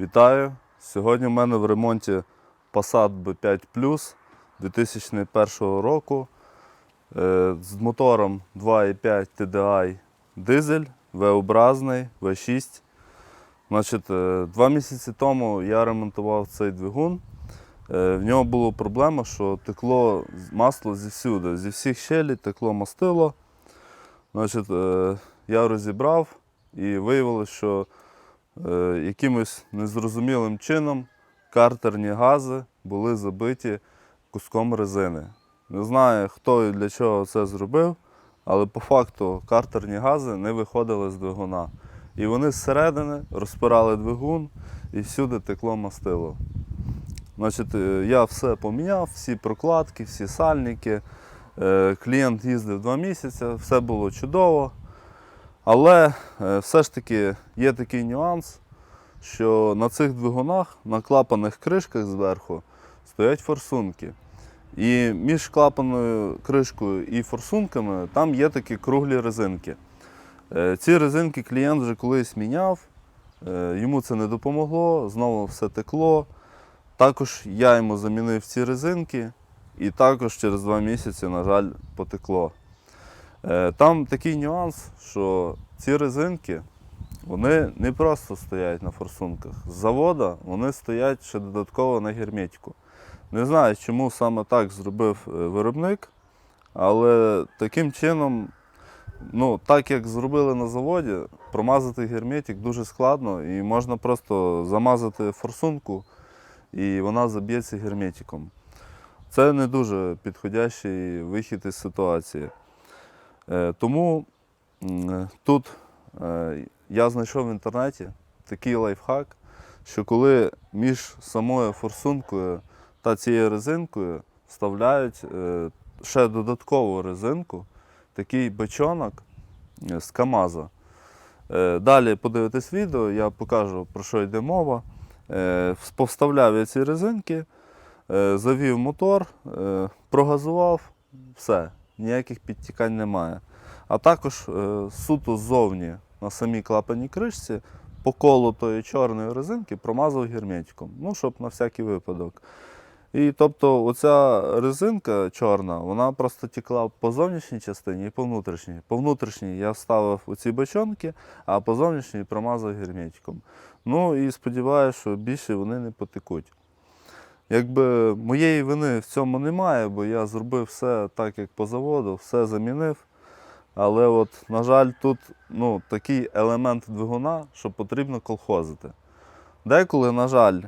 Вітаю! Сьогодні в мене в ремонті Passat B5 Plus 2001 року е, з мотором 2,5 TDI дизель, V-образний, V6. Значить, е, два місяці тому я ремонтував цей двигун. Е, В нього була проблема, що текло масло зівсюди, зі всіх щелей текло мастило. Значить, я розібрав і виявилося, що якимось незрозумілим чином картерні гази були забиті куском резини. Не знаю, хто і для чого це зробив, але по факту картерні гази не виходили з двигуна. І вони зсередини розпирали двигун і всюди текло мастило. Значить, е, я все поміняв, всі прокладки, всі сальники. Е, Клієнт їздив два місяці, все було чудово. Але е, все ж таки є такий нюанс, що на цих двигунах, на клапаних кришках зверху, стоять форсунки. І між клапаною кришкою і форсунками там є такі круглі резинки. Е, Ці резинки клієнт вже колись міняв, е, йому це не допомогло, знову все текло. Також я йому замінив ці резинки, і також через два місяці, на жаль, потекло. Е, Там такий нюанс, що ці резинки вони не просто стоять на форсунках. З завода вони стоять ще додатково на герметику. Не знаю, чому саме так зробив е, виробник, але таким чином, ну, так як зробили на заводі, промазати герметик дуже складно і можна просто замазати форсунку і вона заб'ється герметиком. Це не дуже підходящий вихід із ситуації. Е, Тому тут е, я знайшов в інтернеті такий лайфхак, що коли між самою форсункою та цією резинкою вставляють е, ще додаткову резинку, такий бачонок е, з Камаза. Е, Далі подивитесь відео, я покажу про що йде мова. Е, Повставляв я ці резинки, е, завів мотор, е, прогазував, все, ніяких підтікань немає. А також е, суто ззовні на самій клапаній кришці по колу тої чорної резинки промазав герметиком, ну, щоб на всякий випадок. І тобто оця резинка чорна, вона просто текла по зовнішній частині і по внутрішній. По внутрішній я вставив оці бачонки, а по зовнішній промазав герметиком. Ну і сподіваюся, що більше вони не потекуть. Якби моєї вини в цьому немає, бо я зробив все так, як по заводу, все замінив. Але от, на жаль, тут ну, такий елемент двигуна, що потрібно колхозити. Деколи, на жаль,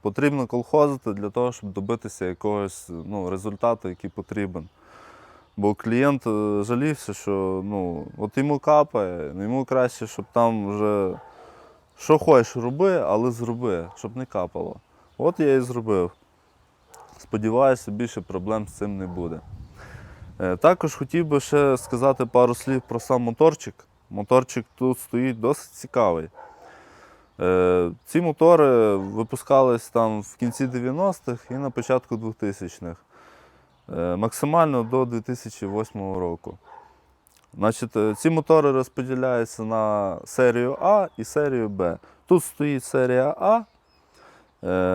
потрібно колхозити для того, щоб добитися якогось ну, результату, який потрібен. Бо клієнт е, жалівся, що ну, от йому капає, йому краще, щоб там вже що хочеш роби, але зроби, щоб не капало. От я і зробив. Сподіваюся, більше проблем з цим не буде. Е, Також хотів би ще сказати пару слів про сам моторчик. Моторчик тут стоїть досить цікавий. Е, Ці мотори випускались там в кінці 90-х і на початку 2000-х. Е, Максимально до 2008 року. Значить, ці мотори розподіляються на серію А і серію Б. Тут стоїть серія А.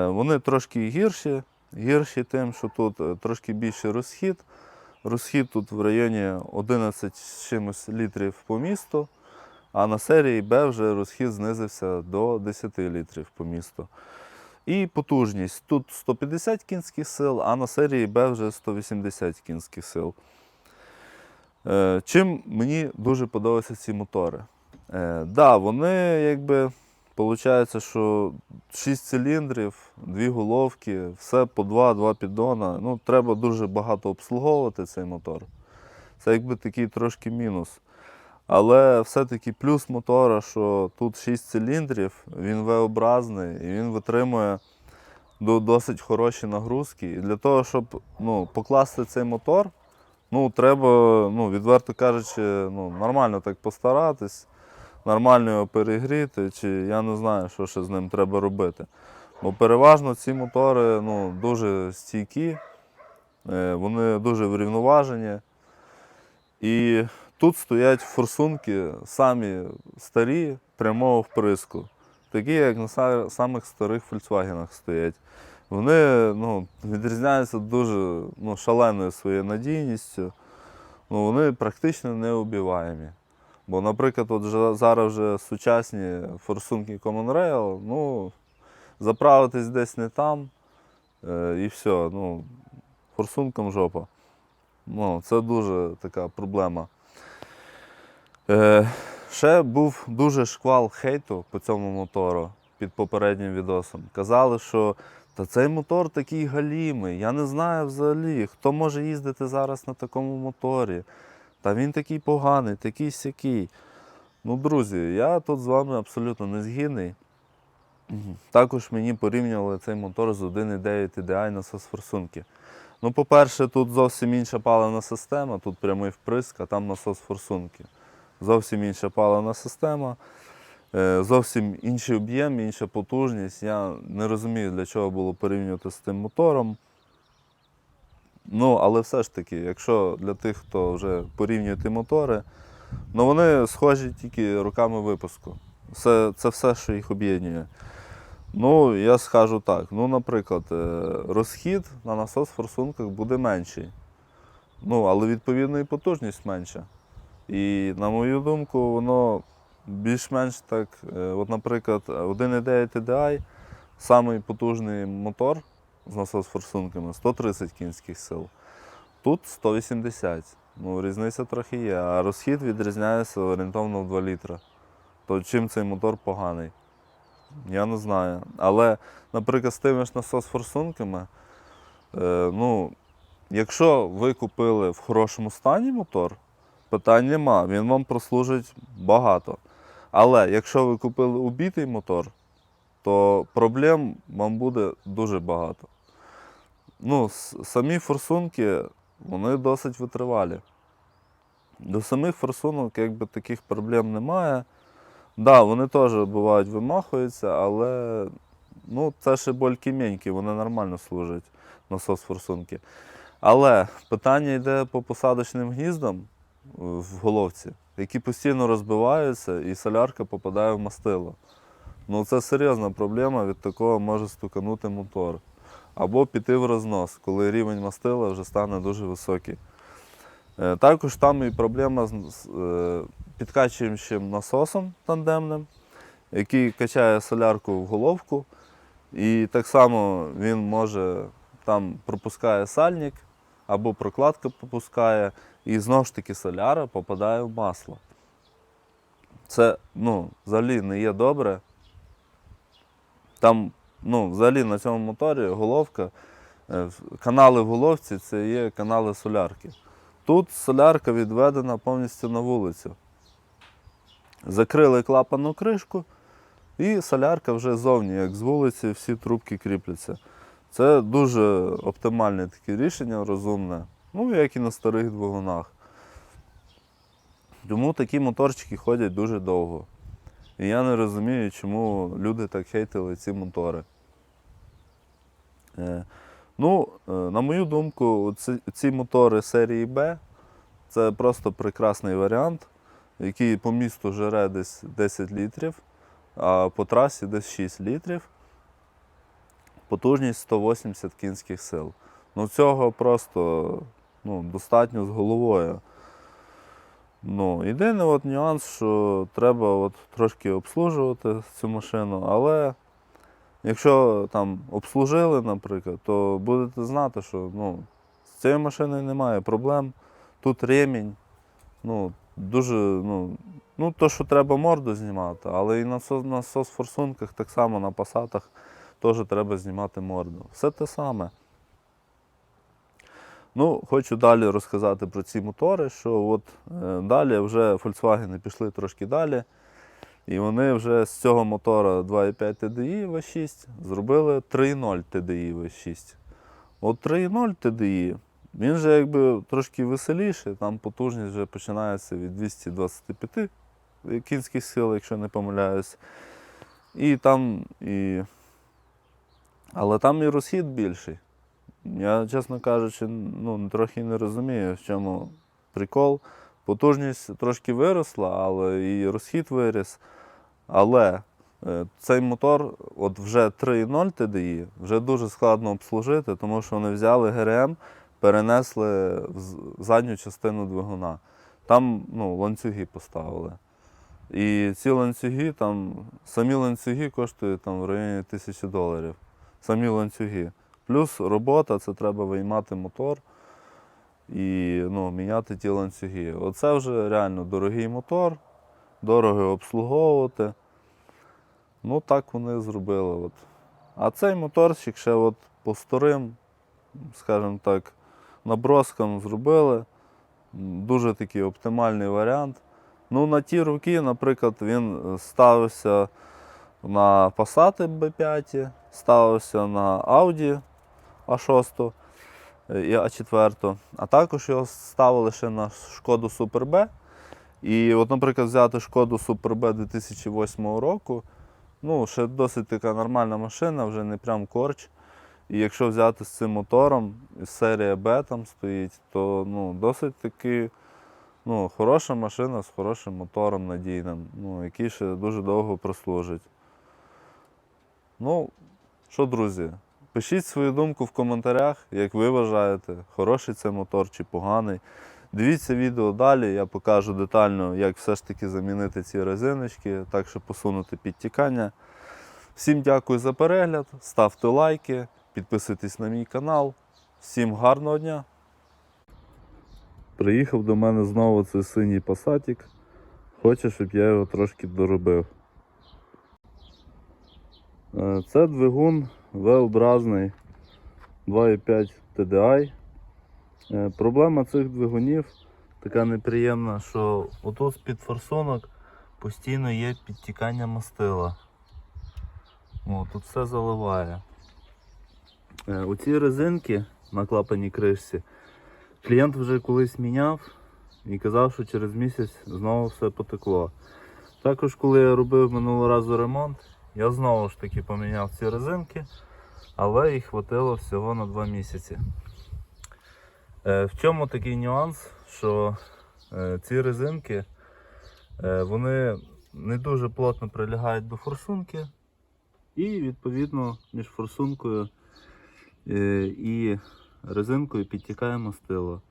Вони трошки гірші, гірші тим, що тут е, трошки більший розхід. Розхід тут в районі 11 з чимось літрів по місту, а на серії Б вже розхід знизився до 10 літрів по місту. І потужність. Тут 150 кінських сил, а на серії Б вже 180 кінських сил. Е, Чим мені дуже подобаються ці мотори? Е, да, вони якби Получається, що 6 циліндрів, дві головки, все по 2-2 піддона. Ну, треба дуже багато обслуговувати цей мотор. Це якби такий трошки мінус. Але все-таки плюс мотора, що тут 6 циліндрів, він V-образний і він витримує досить хороші нагрузки. І для того, щоб ну, покласти цей мотор, ну, треба, ну, відверто кажучи, ну, нормально так постаратись нормально його перегріти, чи я не знаю, що ще з ним треба робити. Бо переважно ці мотори ну, дуже стійкі, е, вони дуже врівноважені. І тут стоять форсунки самі старі прямого вприску. такі, як на самих старих Volkswagen стоять. Вони ну, відрізняються дуже ну, шаленою своєю надійністю. Ну, вони практично неубиваємі. Бо, наприклад, от вже, зараз вже сучасні форсунки Common Rail, ну, заправитись десь не там е, і все. Ну, форсункам жопа. Ну, це дуже така проблема. Е, ще був дуже шквал хейту по цьому мотору під попереднім відосом. Казали, що та цей мотор такий галімий. Я не знаю взагалі, хто може їздити зараз на такому моторі. Та він такий поганий, такий сякий. Ну, друзі, я тут з вами абсолютно не згідний. Також мені порівнювали цей мотор з 1.9 TDI насос форсунки. Ну, по-перше, тут зовсім інша паливна система, тут прямий вприск, а там насос форсунки. Зовсім інша паливна система, е, зовсім інший об'єм, інша потужність. Я не розумію, для чого було порівнювати з тим мотором. Ну, але все ж таки, якщо для тих, хто вже порівнює ті мотори, ну вони схожі тільки роками випуску. Це, це все, що їх об'єднує. Ну, я скажу так. Ну, наприклад, е, розхід на насос в форсунках буде менший. Ну, але відповідно і потужність менша. І на мою думку, воно більш-менш так. е, От, наприклад, 1.9 TDI, самий потужний мотор з насос форсунками 130 кінських сил. Тут 180. Ну, різниця трохи є, а розхід відрізняється орієнтовно в 2 літра. То чим цей мотор поганий? Я не знаю. Але, наприклад, з тими ж насос форсунками, е, ну, якщо ви купили в хорошому стані мотор, питань нема, він вам прослужить багато. Але якщо ви купили убитий мотор, то проблем вам буде дуже багато. Ну, самі форсунки, вони досить витривалі. До самих форсунок якби таких проблем немає. Так, да, вони теж бувають вимахуються, але ну, це ще больки-менькі, вони нормально служать насос форсунки. Але питання йде по посадочним гніздам е, в головці, які постійно розбиваються і солярка попадає в мастило. Ну це серйозна проблема, від такого може стуканути мотор. Або піти в рознос, коли рівень мастила вже стане дуже високий. Е, Також там і проблема з е, підкачуючим насосом тандемним, який качає солярку в головку. І так само він може там пропускає сальник або прокладка пропускає, і знову ж таки соляра попадає в масло. Це ну, взагалі не є добре. Там, ну, взагалі на цьому моторі головка, е, канали в головці це є канали солярки. Тут солярка відведена повністю на вулицю. Закрили клапанну кришку, і солярка вже зовні, як з вулиці, всі трубки кріпляться. Це дуже оптимальне таке рішення, розумне, ну як і на старих двигунах. Тому такі моторчики ходять дуже довго. І я не розумію, чому люди так хейтили ці мотори. Е, ну, е, на мою думку, ці, ці мотори серії Б це просто прекрасний варіант, який по місту жере десь 10 літрів, а по трасі десь 6 літрів. Потужність 180 кінських сил. Ну, цього просто ну, достатньо з головою. Ну, єдиний от нюанс, що треба от трошки обслужувати цю машину, але якщо там обслужили, наприклад, то будете знати, що ну, з цією машиною немає проблем. Тут ремінь, ну, дуже, ну, ну, то, що треба морду знімати, але і на, сос- на сос-форсунках, так само на пасатах теж треба знімати морду. Все те саме. Ну, хочу далі розказати про ці мотори, що от е, далі вже Volkswagen пішли трошки далі. І вони вже з цього мотора 2.5 TDI V6 зробили 3.0 TDI V6. От 3.0 TDI, він же якби трошки веселіший, там потужність вже починається від 225 кінських сил, якщо не помиляюсь. І там і. Але там і розхід більший. Я, чесно кажучи, ну, трохи не розумію, в чому прикол. Потужність трошки виросла, але і розхід виріс. Але Е, Цей мотор, от вже 3.0 TDI, вже дуже складно обслужити, тому що вони взяли ГРМ, перенесли в задню частину двигуна. Там ну, ланцюги поставили. І ці ланцюги, там, самі ланцюги коштують там, в районі тисячі доларів. Самі ланцюги. Плюс робота, це треба виймати мотор і ну, міняти ті ланцюги. Оце вже реально дорогий мотор, дорого обслуговувати. Ну, так вони зробили. От. А цей моторчик ще от по старим, скажімо так, наброскам зробили. Дуже такий оптимальний варіант. Ну, на ті роки, наприклад, він ставився на Passat B5, ставився на Audi A6 і А4, а також його ставили ще на шкоду Super B. І, от, наприклад, взяти шкоду Super B 2008 року, ну, ще досить така нормальна машина, вже не прям корч. І якщо взяти з цим мотором, і серія B там стоїть, то ну, досить таки ну, хороша машина з хорошим мотором надійним, ну, який ще дуже довго прослужить. Ну, що, друзі, пишіть свою думку в коментарях, як ви вважаєте, хороший це мотор чи поганий. Дивіться відео далі, я покажу детально, як все ж таки замінити ці резиночки, так щоб посунути підтікання. Всім дякую за перегляд, ставте лайки, підписуйтесь на мій канал. Всім гарного дня! Приїхав до мене знову цей синій пасатік. Хоче, щоб я його трошки доробив. Е, Це двигун V-образний 2,5 TDI. Е, Проблема цих двигунів така неприємна, що отут з-під форсунок постійно є підтікання мастила. О, тут все заливає. Е, Оці резинки на клапаній кришці клієнт вже колись міняв і казав, що через місяць знову все потекло. Також, коли я робив минулого разу ремонт, я знову ж таки поміняв ці резинки, але їх хватило всього на 2 місяці. Е, В чому такий нюанс, що е, ці резинки е, вони не дуже плотно прилягають до форсунки, і відповідно між форсункою і резинкою підтікає мастило.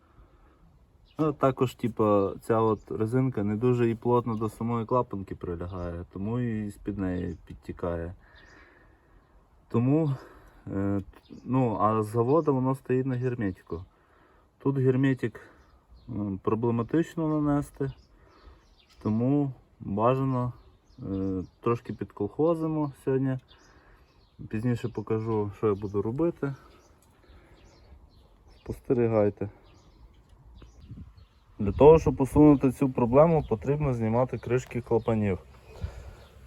Ну, також, типу, ця от резинка не дуже і плотно до самої клапанки прилягає, тому і з-під неї підтікає. Тому, е, ну, а з заводу воно стоїть на герметику. Тут герметик проблематично нанести, тому бажано е, трошки підколхозимо сьогодні. Пізніше покажу, що я буду робити. Спостерігайте. Для того, щоб усунути цю проблему, потрібно знімати кришки клапанів.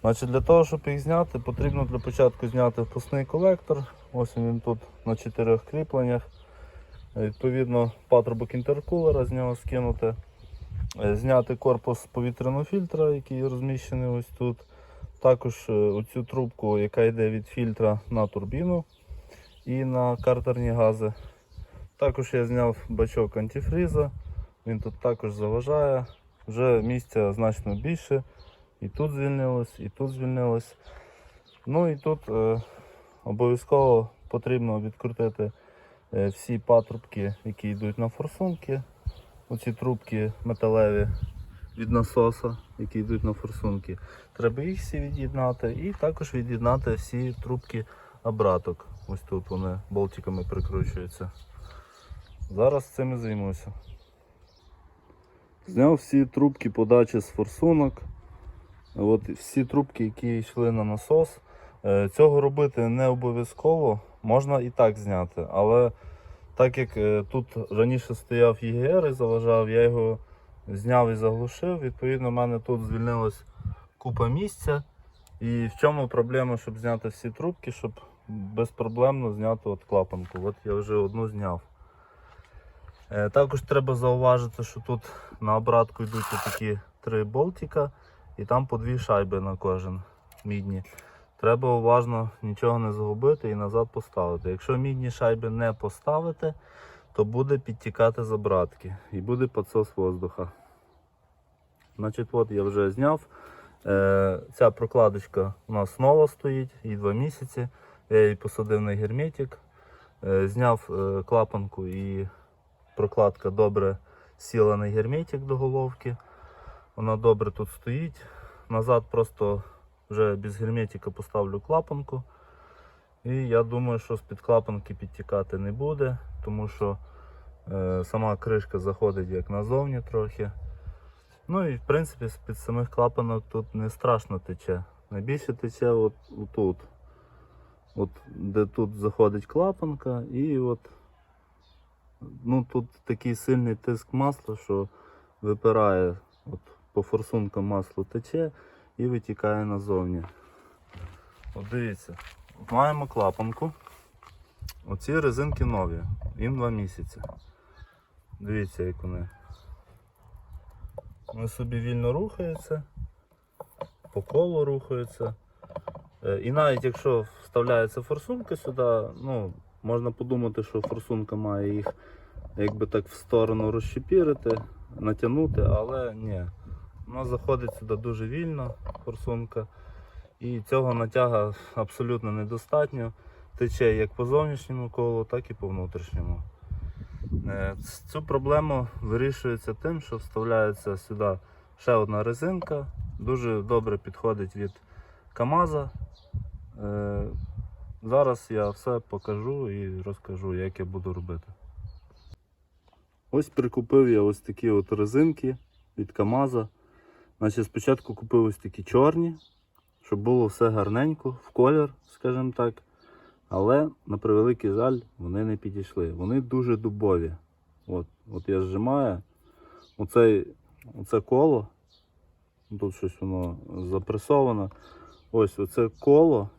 Значить, Для того, щоб їх зняти, потрібно для початку зняти впускний колектор. Ось він тут на чотирьох кріпленнях. Відповідно, патрубок інтеркулера з нього скинути. Е, Зняти корпус повітряного фільтра, який розміщений ось тут. Також е, оцю трубку, яка йде від фільтра на турбіну і на картерні гази. Також я зняв бачок антифріза. Він тут також заважає. Вже місця значно більше. І тут звільнилось, і тут звільнилось. Ну і тут е, обов'язково потрібно відкрутити е, всі патрубки, які йдуть на форсунки. Оці трубки металеві від насоса, які йдуть на форсунки. Треба їх всі від'єднати і також від'єднати всі трубки обраток. Ось тут вони болтиками прикручуються. Зараз цим і займуся. Зняв всі трубки подачі з форсунок. От всі трубки, які йшли на насос. Е, Цього робити не обов'язково, можна і так зняти. Але так як е, тут раніше стояв ЄГР і заважав, я його зняв і заглушив. Відповідно, в мене тут звільнилась купа місця. І в чому проблема, щоб зняти всі трубки, щоб безпроблемно зняти от клапанку. От я вже одну зняв. Е, Також треба зауважити, що тут на обратку йдуть такі три болтика і там по дві шайби на кожен мідні. Треба уважно нічого не загубити і назад поставити. Якщо мідні шайби не поставити, то буде підтікати з обратки і буде підсос воздуха. Значить, от я вже зняв. Е, ця прокладочка у нас нова стоїть, їй 2 місяці. Я її посадив на герметик, е, зняв е, клапанку і прокладка добре сіла на герметик до головки. Вона добре тут стоїть. Назад просто вже без герметика поставлю клапанку. І я думаю, що з-під клапанки підтікати не буде, тому що е, сама кришка заходить як назовні трохи. Ну і в принципі з-під самих клапанок тут не страшно тече. Найбільше тече от, отут. От, де тут заходить клапанка, і от ну, тут такий сильний тиск масла, що випирає от, по форсункам масло тече і витікає назовні. От дивіться, маємо клапанку. Оці резинки нові, їм 2 місяці. Дивіться, як вони. Вони собі вільно рухаються, по колу рухаються. Е, І навіть якщо вставляється форсунка сюди, ну, можна подумати, що форсунка має їх якби так в сторону розщепірити, натягнути, але ні. Вона заходить сюди дуже вільно, форсунка. І цього натяга абсолютно недостатньо. Тече як по зовнішньому колу, так і по внутрішньому. Е, Цю проблему вирішується тим, що вставляється сюди ще одна резинка. Дуже добре підходить від КАМАЗа. Зараз я все покажу і розкажу, як я буду робити. Ось прикупив я ось такі от резинки від КАМАЗа. Значить, спочатку купив ось такі чорні, щоб було все гарненько, в колір, скажімо так. Але, на превеликий жаль, вони не підійшли. Вони дуже дубові. От, от я зжимаю. Оцей, оце коло. Тут щось воно запресовано. Ось оце коло,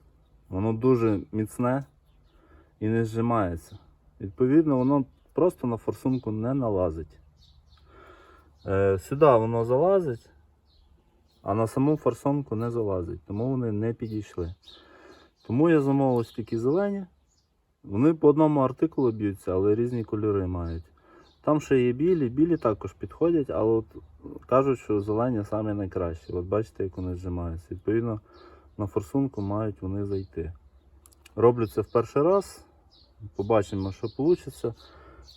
воно дуже міцне і не зжимається. Відповідно, воно просто на форсунку не налазить. Е, сюди воно залазить, а на саму форсунку не залазить, тому вони не підійшли. Тому я замовив такі зелені. Вони по одному артикулу б'ються, але різні кольори мають. Там ще є білі, білі також підходять, але от кажуть, що зелені самі найкращі. От бачите, як вони зжимаються. Відповідно, на форсунку мають вони зайти. Роблю це в перший раз. Побачимо, що вийде.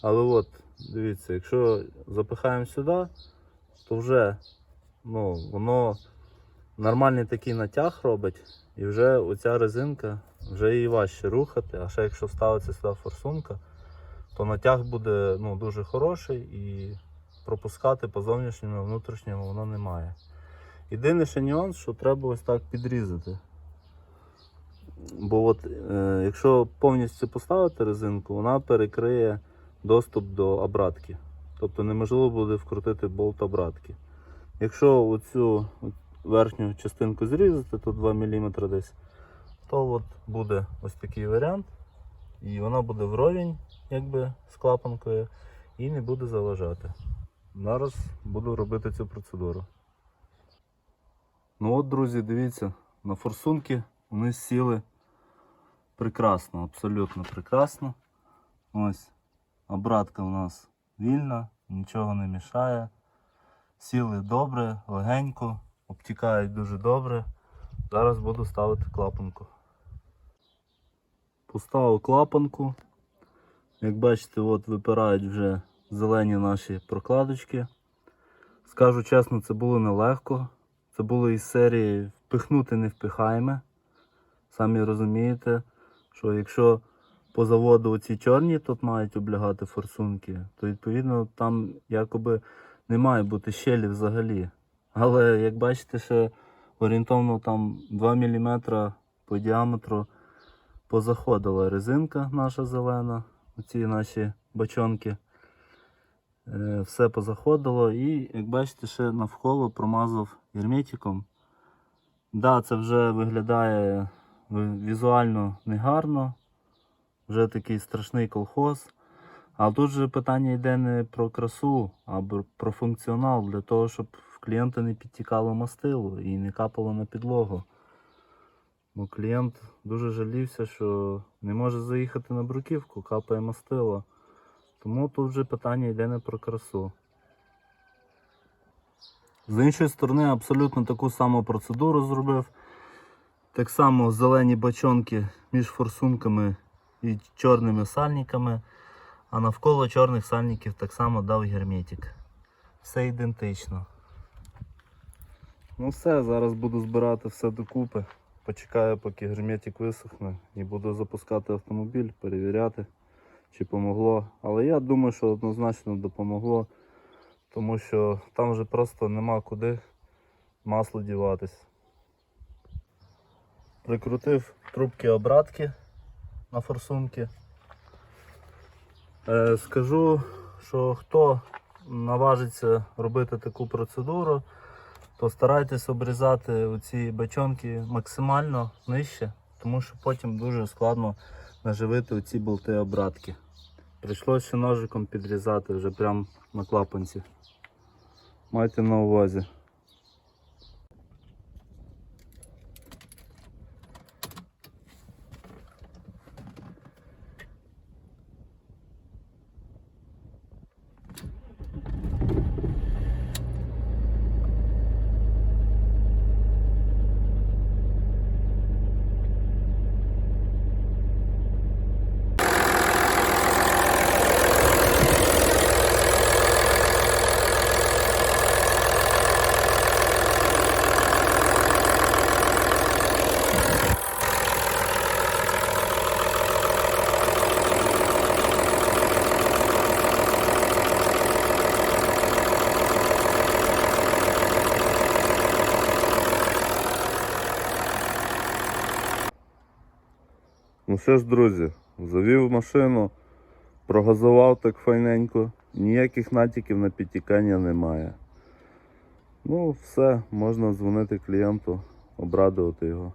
Але от, дивіться, якщо запихаємо сюди, то вже ну, воно нормальний такий натяг робить. І вже оця резинка, вже її важче рухати, а ще якщо ставиться сюди форсунка, то натяг буде ну, дуже хороший і пропускати по зовнішньому і внутрішньому воно не має. Єдиний ще нюанс, що треба ось так підрізати. Бо от, е, якщо повністю поставити резинку, вона перекриє доступ до обратки. Тобто неможливо буде вкрутити болт обратки. Якщо оцю верхню частинку зрізати, тут 2 мм десь, то от буде ось такий варіант. І вона буде вровень якби, з клапанкою і не буде заважати. Зараз буду робити цю процедуру. Ну от, друзі, дивіться, на форсунки вони сіли прекрасно, абсолютно прекрасно. Ось обратка у нас вільна, нічого не мішає. Сіли добре, легенько, обтікають дуже добре. Зараз буду ставити клапанку. Поставив клапанку. Як бачите, от випирають вже зелені наші прокладочки. Скажу чесно, це було нелегко. Це було із серії впихнути не впихаємо. Самі розумієте, що якщо по заводу ці чорні тут мають облягати форсунки, то відповідно там якоби не має бути щелі взагалі. Але як бачите, ще орієнтовно там 2 мм по діаметру позаходила резинка наша зелена, оці наші бачонки. Е, Все позаходило і, як бачите, ще навколо промазав герметиком. Да, це вже виглядає візуально негарно, вже такий страшний колхоз. А тут же питання йде не про красу, а про функціонал для того, щоб в клієнта не підтікало мастило і не капало на підлогу. Бо клієнт дуже жалівся, що не може заїхати на бруківку, капає мастило. Тому тут вже питання йде не про красу. З іншої сторони, абсолютно таку саму процедуру зробив. Так само зелені бачонки між форсунками і чорними сальниками, а навколо чорних сальників так само дав герметик. Все ідентично. Ну все, зараз буду збирати все докупи. Почекаю, поки герметик висохне і буду запускати автомобіль, перевіряти, чи помогло. Але я думаю, що однозначно допомогло, тому що там вже просто нема куди масло діватись. Прикрутив трубки обратки на форсунки. Е, скажу, що хто наважиться робити таку процедуру, то старайтесь обрізати оці бачонки максимально нижче, тому що потім дуже складно наживити оці болти обратки. Прийшлося ножиком підрізати вже прямо на клапанці. Майте на увазі. Ну що ж, друзі, завів машину, прогазував так файненько, ніяких натяків на підтікання немає. Ну, все, можна дзвонити клієнту, обрадувати його.